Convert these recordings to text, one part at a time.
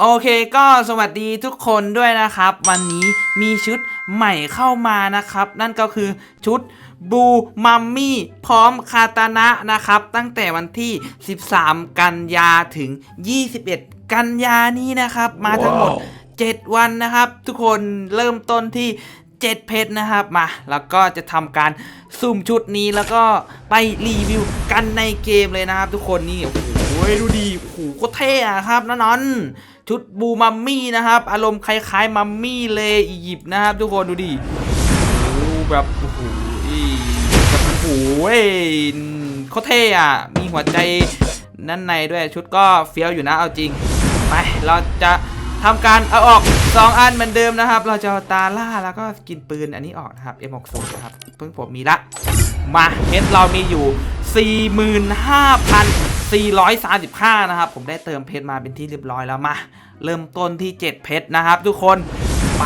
โอเคก็สวัสดีทุกคนด้วยนะครับ วันนี้มีชุดใหม่เข้ามานะครับ นั่นก็คือชุดบูมัมมี่พร้อมคาตานะนะครับ ตั้งแต่วันที่ 13 กันยาถึง 21 กันยานี้นะครับ มาทั้งหมด 7 วันนะครับ ทุกคนเริ่มต้นที่ 7 เพชรนะครับมา แล้วก็จะทำการสุ่มชุดนี้แล้วก็ไปรีวิวกันในเกมเลยนะครับ ทุกคนนี่โอ้โหดูดีโอ้โหโคตรเท่อะครับนั่นนอนชุดบูมัมมี่นะครับ อารมณ์คล้ายๆมัมมี่เลยอียิปต์นะครับ ทุกคนดูดิโอ้แบบโอ้โหโอ้โหเว้ยโคตรเท่อะมีหัวใจนั่นในด้วยชุดก็เฟี้ยวอยู่นะเอาจริง ไปเราจะ ทำการเอาออก 2 อันเหมือนเดิมนะครับ เราจะตาล่าแล้วก็กินปืนอันนี้ออกนะครับ M60 นะครับเพิ่งผมมีละ มาเพชรเรามีอยู่ 45,435 นะครับ ผมได้เติมเพชรมาเป็นที่เรียบร้อยแล้วมา เริ่มต้นที่ 7 เพชรนะครับ ทุกคนไป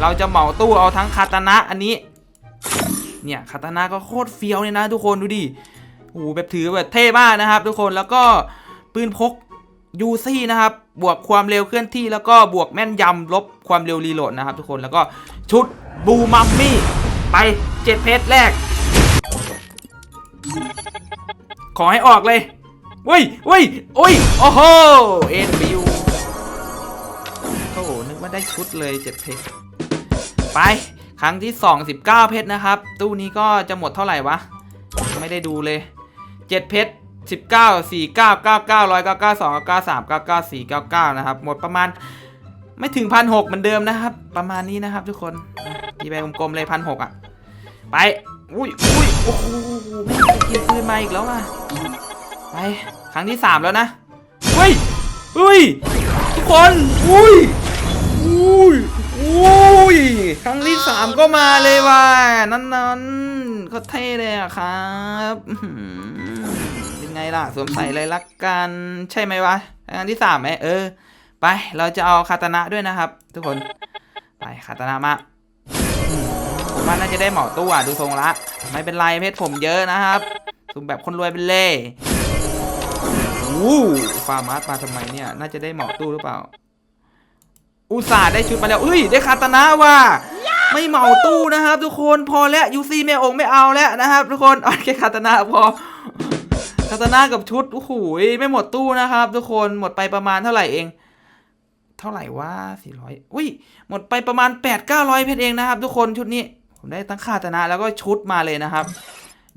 เราจะเหมาตู้เอาทั้งคาตานะอันนี้ เนี่ยคาตานะก็โคตรเฟี้ยวเลยนะ ทุกคนดูดิโอ้แบบถือแบบเท่มากนะครับ ทุกคนแล้วก็ปืนพก ยูซี่นะครับ บวกความเร็วเคลื่อนที่แล้วก็บวกแม่นยำลบความเร็วรีโหลดนะครับทุกคนแล้วก็ชุดบูมัมมี่ไปเจ็ดเพชรแรก ขอให้ออกเลยเว้ยเว้ยโอ้ยโอ้โหเอ็นบิวโอ้โหนึกว่าได้ชุดเลยเจ็ดเพชรไปครั้งที่ 2 19 เพชรนะครับ ตู้นี้ก็จะหมดเท่าไหร่วะ ไม่ได้ดูเลย 7 เพชร 19 49 99 199 299 399 499นะครับ หมดประมาณไม่ถึงพันหกเหมือนเดิมนะครับ ประมาณนี้นะครับทุกคนตีไปกลมๆเลยพันหกอะ ไป อุ้ยอุ้ยโอ้โหไม่งกินปืนมาอีกแล้วอะ ไป ครั้งที่สามแล้วนะ เฮ้ยเฮ้ยทุกคน อุ้ยอุ้ยอุ้ยครั้งที่สามก็มาเลยว่ะ นั่นนั่นๆก็เท่เลยอะครับ งล่ะ สวมใส่เลยละกัน ใช่ไหมวะครั้งที่สามไหมเออ ไป เราจะเอาคาตานะด้วยนะครับ ทุกคน ไปคาตานะมามผมว่าน่าจะได้เหมาตู้อะดูทรงละ ไม่เป็นไรเพชรผมเยอะนะครับสุ่มแบบคนรวยเป็นเล่อู้ฟาร์มาสมาทำไมเนี่ย น่าจะได้เหมาตู้หรือเปล่า อุตส่าห์ได้ชุดมาแล้วเอ้ย ได้คาตานะว่ะไม่เหมาตู้นะครับ ทุกคนพอแล้วยูซีแม่องไม่เอาแล้วนะครับ ทุกคนเอาแค่คาตานะพอ คาตานะกับชุดโอ้โหไม่หมดตู้นะครับ ทุกคนหมดไปประมาณเท่าไหร่เอง เท่าไหร่ว่าสี่ร้อยอุ้ยหมดไปประมาณ8 9 0 0เพชรเองนะครับ ทุกคนชุดนี้ ผมได้ทั้งคาตานะแล้วก็ชุดมาเลยนะครับ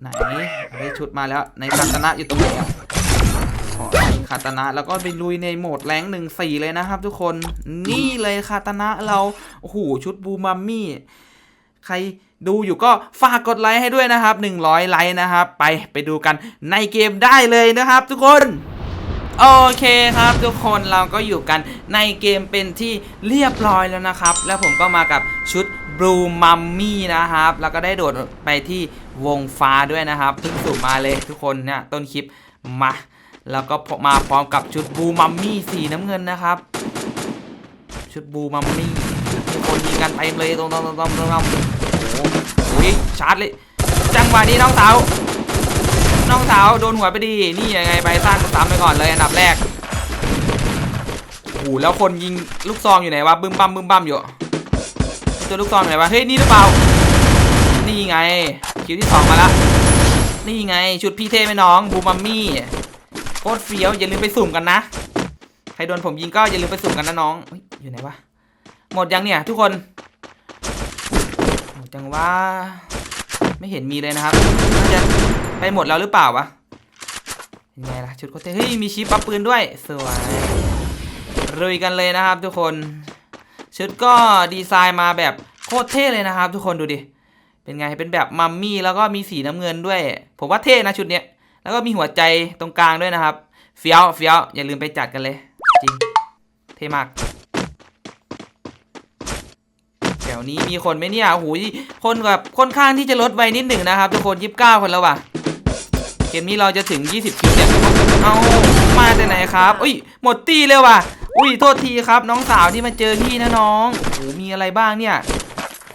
ไหนได้ชุดมาแล้ว ในคาตานะอยู่ตรงไหนอะขอคาตานะแล้วก็ไปลุยในโหมดแรงหนึ่งสี่เลยนะครับ ทุกคนนี่เลยคาตานะเราโอ้โหชุดบูมัมมี่ใครดูอยู่ก็ฝากกดไลค์ให้ด้วยนะครับ 100 ไลค์นะครับ ไปไปดูกันในเกมได้เลยนะครับ ทุกคนโอเคครับทุกคนเราก็อยู่กันในเกมเป็นที่เรียบร้อยแล้วนะครับ แล้วผมก็มากับชุด Blue Mummy นะครับ แล้วก็ได้โดดไปที่วงฟ้าด้วยนะครับเพิ่งสูบมาเลยทุกคนเนี่ยต้นคลิปมา แล้วก็มาพร้อมกับชุด Blue Mummy สีน้ำเงินนะครับ ชุด Blue Mummy มีคน ยิงกันเต็มเลยตรงตรงตรงตรงตรงโอ้โหอุ๊ยชาร์จเลย จังหวะนี้น้องสาว น้องสาวโดนหัวไปดี นี่ยังไงใบสั้นซ้ำไปก่อนเลยอันดับแรกโอ้โหแล้วคนยิงลูกซองอยู่ไหนวะบึ้มบั้มบึ้มบั้มอยู่ตัวลูกซองอยู่ไหนวะเฮ้ยนี่หรือเปล่า นี่ไงคิวที่สองมาละนี่ไงชุดพี่เท่ไหมน้องบูมัมมี่โคตรเฟี้ยวอย่าลืมไปสุ่มกันนะใครโดนผมยิงก็อย่าลืมไปสุ่มกันนะน้องอยู่ไหนวะ หมดยังเนี่ย ทุกคนหมดจังว่า ไม่เห็นมีเลยนะครับน่าจะไปหมดแล้วหรือเปล่าวะยังไงล่ะชุดโคเทเฮ้ยมีชิปปั๊บปืนด้วยสวยรุยกันเลยนะครับ ทุกคนชุดก็ดีไซน์มาแบบโคตรเท่เลยนะครับ ทุกคนดูดิเป็นไงเป็นแบบมัมมี่แล้วก็มีสีน้ำเงินด้วย ผมว่าเท่นะชุดเนี้ยแล้วก็มีหัวใจตรงกลางด้วยนะครับ เฟี้ยวเฟี้ยวอย่าลืมไปจัดกันเลย จริง เท่มาก แถ วนี้มีคนไหมเนี่ยโอ้โหคนแบบค่อนข้างที่จะลดไวนิดหนึ่งนะครับทุกคน29คนแล้วว่ะเกมนี้เราจะถึง 20คิวเนี่ยเอามาจากไหนครับอุ้ยหมดตีเลยว่ะอุ้ยโทษทีครับ น้องสาวที่มาเจอพี่นะน้องโอ้โหมีอะไรบ้างเนี่ย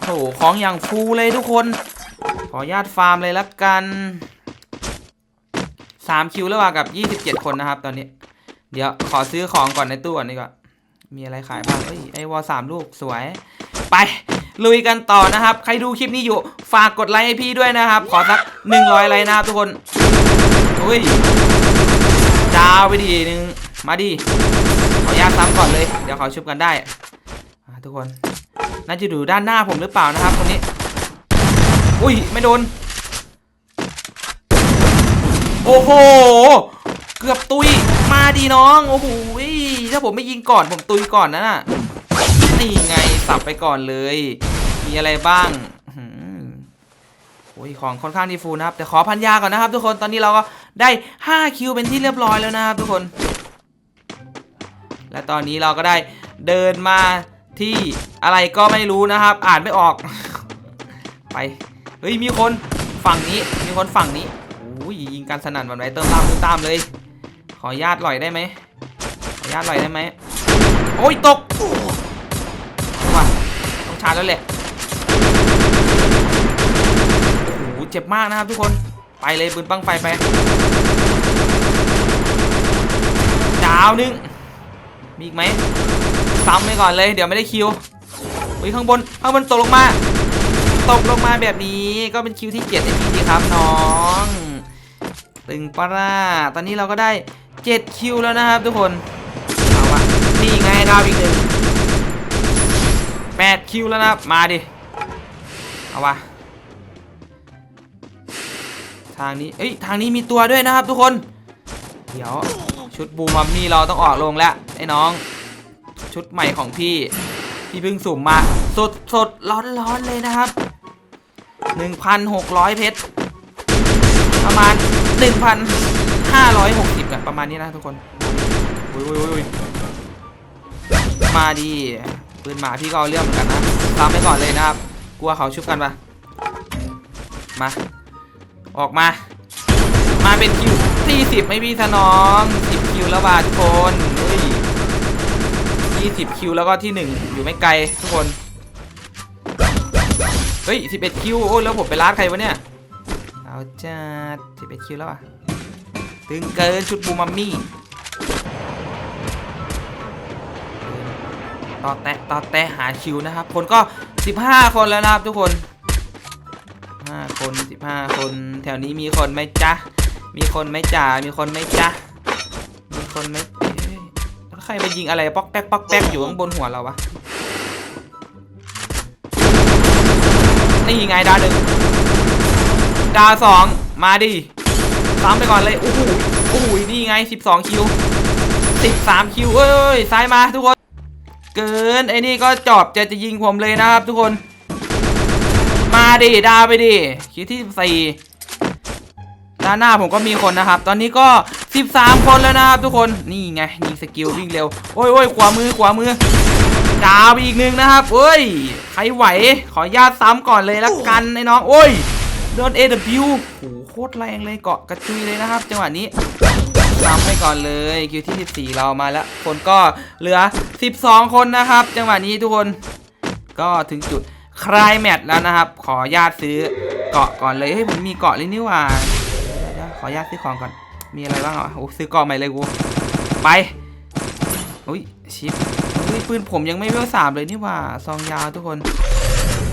โอ้โหของอย่างฟูเลยทุกคน ขออนุญาตฟาร์มเลยละกัน3คิวแล้วว่ะกับ 27 คนนะครับ ตอนนี้ เดี๋ยวขอซื้อของก่อนในตู้ก่อนดีกว่ามีอะไรขายบ้างเอ้ยไอวอลสามลูกสวย ไป ลุยกันต่อนะครับ ใครดูคลิปนี้อยู่ฝากกดไลค์ให้พี่ด้วยนะครับ ขอสัก 100 ไลค์นะครับทุกคนอุ้ยดาวไปดีหนึ่งมาดิขออนุญาตซ้ำก่อนเลย เดี๋ยวเขาชุบกันได้ทุกคนน่าจะอยู่ด้านหน้าผมหรือเปล่านะครับตรงนี้อุ้ยไม่โดน โอ้โห เกือบตุย มาดีน้อง โอ้โหถ้าผมไม่ยิงก่อนผมตุยก่อนนะน่ะ นี่ไงสับไปก่อนเลย มีอะไรบ้างโอ้ยของค่อนข้างดีฟูนะครับ แต่ขอพันยาก่อนนะครับ ทุกคนตอนนี้เราก็ได้ 5 คิวเป็นที่เรียบร้อยแล้วนะครับ ทุกคน และตอนนี้เราก็ได้เดินมาที่อะไรก็ไม่รู้นะครับ อ่านไม่ออก ไปเฮ้ยมีคนฝั่งนี้มีคนฝั่งนี้โอ้ยยิงกันสนั่นวันไหวเติมตามเติมตามเลย ขอญาตหล่อยได้ไหมขอญาตหล่อยได้ไหมโอ้ยตการแล้วแหละโอ้โหเจ็บมากนะครับทุกคนไปเลยปืนปังไฟไปดาวนึงมีอีกไหมซ้ำไปก่อนเลย เดี๋ยวไม่ได้คิวอุ้ยข้างบนข้างบนตกลงมา ตกลงมาแบบนี้ก็เป็นคิวที่เจ็ดไอพีดีครับน้องตึงปะล่าตอนนี้เราก็ได้7คิวแล้วนะครับทุกคน เอาวะนี่ไงดาวอีกหนึ่ง 8คิวแล้วนะมาดิ เอาวะทางนี้เอ้ยทางนี้มีตัวด้วยนะครับทุกคน เดี๋ยวชุดบูมัมมี่เราต้องออกลงแล้วไอ้น้อง ชุดใหม่ของพี่ พี่เพิ่งสุ่มมา สดสดร้อนร้อนเลยนะครับ 1,600 เพชร ประมาณ 1,560อะประมาณนี้นะทุกคนอุ้ยอุ้ยอุ้ยมาดี ปืนหมาพี่ก็เอาเรื่องเหมือนกันนะตามไปก่อนเลยนะครับ กลัวเขาชุบกันปะมา ออกมา มาเป็นคิวที่สิบไม่พี่สนองสิบคิวแล้วว่ะทุกคนเฮ้ยยี่สิบคิวแล้วก็ที่หนึ่งอยู่ไม่ไกลทุกคน เฮ้ยสิบเอ็ดคิวโอ้แล้วผมไปลาดใครวะเนี่ย เอาจัดสิบเอ็ดคิวแล้วอะ ตึงเกินชุดบูมัมมี่ ต่อแตะต่อแตะหาคิวนะครับ คนก็ 15 คนแล้วนะครับทุกคน 5 คน 15 คน แถวนี้มีคนไหมจ๊ะ มีคนไหมจ๋า มีคนไหมจ๊ะ มีคนไหมใครไปยิงอะไรป๊อกแป๊กป๊อกแป๊กอยู่ข้างบนหัวเราวะ นี่ไงดาวหนึ่งดาวสองมาดิซ้ำไปก่อนเลยโอ้โหโอ้โหนี่ไง 12 คิว 13 คิวเอ้ยซ้ายมาทุกคน เกิน ไอ้นี่ก็จอบจะจะยิงผมเลยนะครับทุกคน มาดิดาไปดิคิวที่14ด้านหน้าผมก็มีคนนะครับ ตอนนี้ก็ 13 คนแล้วนะครับทุกคน นี่ไงยิงสกิลวิ่งเร็ว โอ้ยโอ้ยขวามือขวามือดาวอีกหนึ่งนะครับเอ้ย ใครไหว ขอญาตซ้ำก่อนเลยละกันไอ้น้อง โอ้ยโดน AW โอ้โหโคตรแรงเลยเกาะกระจุยเลยนะครับ จังหวะนี้ ซ้ำไปก่อนเลยคิวที่ 14 เรามาแล้ว คนก็เหลือ 12 คนนะครับ จังหวะนี้ทุกคน ก็ถึงจุดคลายแมตช์แล้วนะครับ ขอญาตซื้อเกาะก่อนเลยเฮ้ยผมมีเกาะเลยนี่หว่าขอญาตซื้อของก่อนมีอะไรบ้างอะโอ้ซื้อเกาะใหม่เลยกูไปอุ้ยชิปอุ้ยปืนผมยังไม่เวลสามเลยนี่หว่าซองยาวทุกคน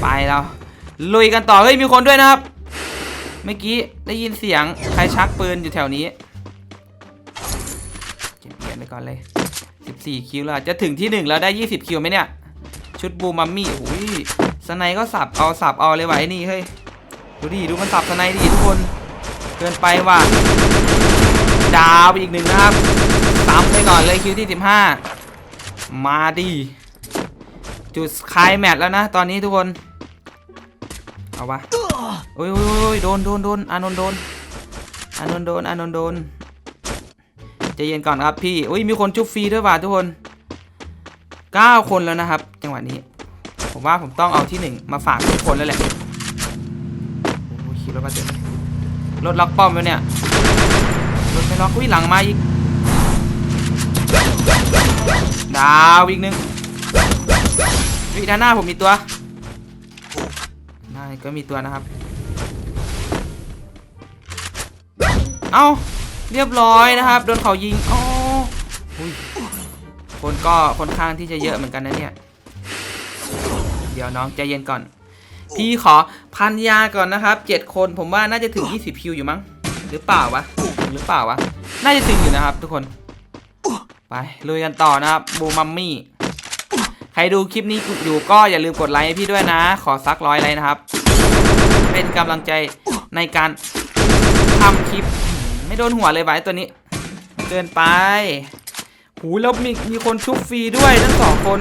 ไปแล้วลุยกันต่อเฮ้ยมีคนด้วยนะครับ เมื่อกี้ได้ยินเสียงใครชักปืนอยู่แถวนี้ ก่อนเลย 14 คิวแล้วจะถึงที่ 1 แล้วได้ 20 คิวไหมเนี่ย ชุดบูมัมมี่โอ้ยสไนก็สับเอาสับเอาเลยว่ะไอ้นี่เฮ้ยดูดิดูมันสับสไนดิทุกคนเกินไปว่ะดาวไปอีกหนึ่งนะครับซ้ำไปก่อนเลยคิวที่ 15 มาดิจุดคลายแมตช์แล้วนะ ตอนนี้ทุกคน เอาวะโอ้ยโอ้ยโอ้ยโดนโดนโดนอานนโดนอานนโดนอานนโดน ใจเย็นก่อนครับพี่อุ้ยมีคนจุบฟรีด้วยว่ะทุกคน 9 คนแล้วนะครับ จังหวะนี้ ผมว่าผมต้องเอาที่หนึ่งมาฝากทุกคนแล้วแหละโอ้ขี่รถมาเต็มรถล็อกป้อมแล้วเนี่ยรถไม่ล็อกอุ้ยหลังมาอีกดาวอีกหนึ่งวิด้านหน้าผมมีตัวน้าก็มีตัวนะครับ เอ้า เรียบร้อยนะครับ โดนเขายิงอ๋ออุ้ยคคนก็ค่อนข้างที่จะเยอะเหมือนกันนะเนี่ย เดี๋ยวน้องใจเย็นก่อน พี่ขอพันยาก่อนนะครับเจ็ดคนผมว่าน่าจะถึง 20 คิวอยู่มั้ง หรือเปล่าวะถึงหรือเปล่าวะ น่าจะถึงอยู่นะครับ ทุกคน ไปลุยกันต่อนะครับบูมัมมี่ ใครดูคลิปนี้อยู่ก็อย่าลืมกดไลค์ให้พี่ด้วยนะ ขอซักร้อยไลค์นะครับ เป็นกำลังใจในการทำคลิปไม่ โดนหัวเลยไว้ตัวนี้เกินไปหูแล้วมีมีคนชุบฟรีด้วยทั้งสองคน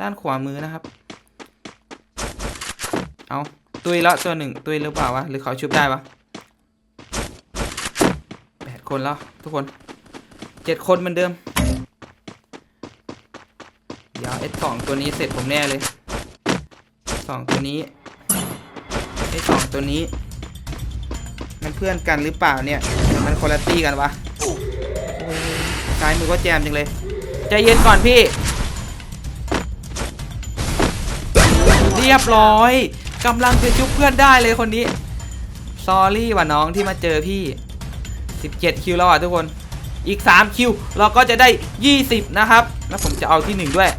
ด้านขวามือนะครับ เอาตุยแล้วตัวหนึ่งตุยหรือเปล่าวะหรือเขาชุบได้ปะแปดคนแล้วทุกคนเจ็ดคนเหมือนเดิม เดี๋ยวไอ้สองตัวนี้เสร็จผมแน่เลยสองตัวนี้ไอ้สองตัวนี้มันเพื่อนกันหรือเปล่าเนี่ย มันคนละตี้กันวะโอ้ยซ้ายมือก็แจมจังเลยใจเย็นก่อนพี่ เรียบร้อยกำลังจะชุบเพื่อนได้เลยคนนี้ซอรี่ว่ะน้องที่มาเจอพี่ 17 คิวแล้วอะทุกคนอีก 3 คิว เราก็จะได้ 20 นะครับ แล้วผมจะเอาที่ 1 ด้วย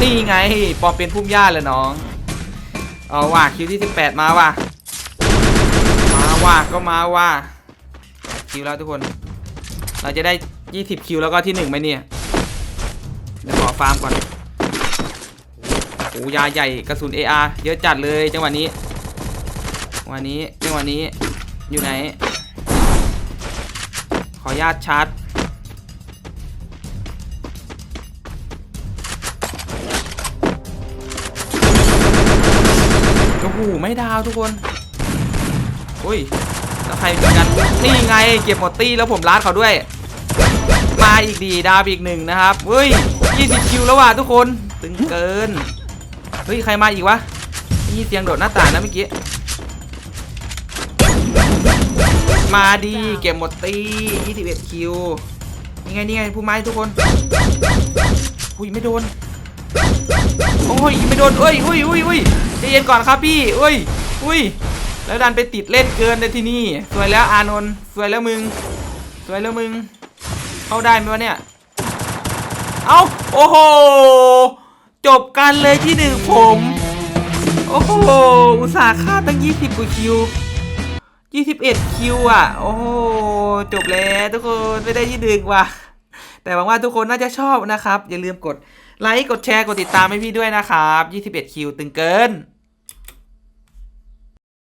นี่ไง ปอมเป็นพุ่มหญ้าเลยน้อง เอาว่ะคิวที่ 18 มาว่ะ ว่ะก็มาว่ะคิวแล้วทุกคน เราจะได้ 20 คิวแล้วก็ที่1ไหมเนี่ยเดี๋ยวขอฟาร์มก่อนโอ้ยาใหญ่กระสุน AR เยอะจัดเลยจังหวะนี้จังหวะนี้จังหวะนี้อยู่ไหน ขออนุญาตชาร์จโอ้โหไม่ดาวทุกคน อุ้ยแล้วใครเป็นกันนี่ไงเก็บหมดตี้แล้วผมลาดเขาด้วย มาอีกดีดาวอีกหนึ่งนะครับเฮ้ย20คิวแล้วว่ะทุกคนตึงเกินเฮ้ยใครมาอีกวะยินี่เสียงโดดหน้าต่างนะเมื่อกี้มาดีเก็บหมดตี21คิวนี่ไงนี่ไงผู้ไม้ทุกคนอุ้ยไม่โดนโอ้ยไม่โดนเอ้ยอุ้ยอุ้ยอุ้ยใจเย็นก่อนครับพี่อุ้ยอุ้ย แล้วดันไปติดเล่นเกินในที่นี่ สวยแล้วอานนท์สวยแล้วมึง สวยแล้วมึง เข้าได้ไหมวะเนี่ย เอ้าโอ้โห จบกันเลยที่หนึ่งผม โอ้โห อุตส่าห์ฆ่าตั้ง 20กว่าคิว 21 คิวอะ โอ้โห จบแล้วทุกคนไม่ได้ที่หนึ่งว่ะ แต่หวังว่าทุกคนน่าจะชอบนะครับ อย่าลืมกดไลค์ กดแชร์ กดติดตามให้พี่ด้วยนะครับ 21 คิวตึงเกิน